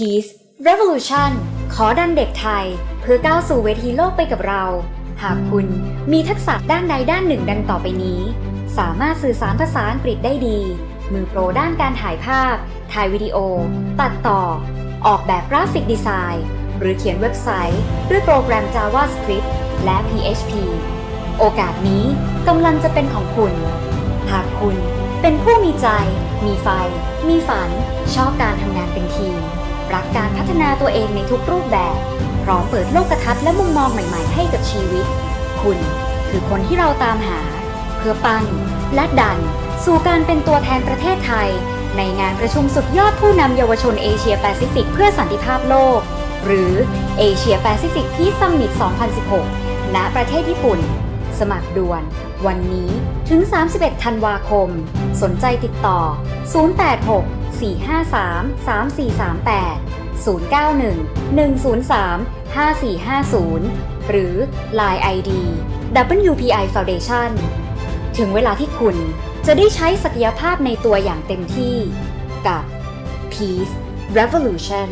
Peace Revolution ขอดันเด็กไทย เพื่อก้าวสู่เวทีโลกไปกับเรา หากคุณมีทักษะด้านใดด้านหนึ่งดังต่อไปนี้ สามารถสื่อสารภาษาอังกฤษได้ดี มือโปรด้านการถ่ายภาพ ถ่ายวิดีโอ ตัดต่อ ออกแบบกราฟิกดีไซน์ หรือเขียนเว็บไซต์ ด้วยโปรแกรม JavaScript และ PHP โอกาสนี้กำลังจะเป็นของคุณ หากคุณเป็นผู้มีใจ มีไฟ มีฝัน ชอบการทำงานเป็นทีม รักการพัฒนาตัวเองในทุกรูปแบบ พร้อมเปิดโลกทัศน์และมุมมองใหม่ๆให้กับชีวิต คุณคือคนที่เราตามหา เพื่อปั้นและดัน สู่การเป็นตัวแทนประเทศไทย ในงานประชุมสุดยอดผู้นำเยาวชนเอเชียแปซิฟิกเพื่อสันติภาพโลก หรือเอเชียแปซิฟิกที่ซัมมิต2016 ณ ประเทศญี่ปุ่น สมัครด่วน วันนี้ถึง 31 ธันวาคม สนใจติดต่อ 086 453 3438 091 103 5450 หรือ Line ID WPI Foundation ถึงเวลาที่คุณจะได้ใช้ศักยภาพในตัวอย่างเต็มที่กับ Peace Revolution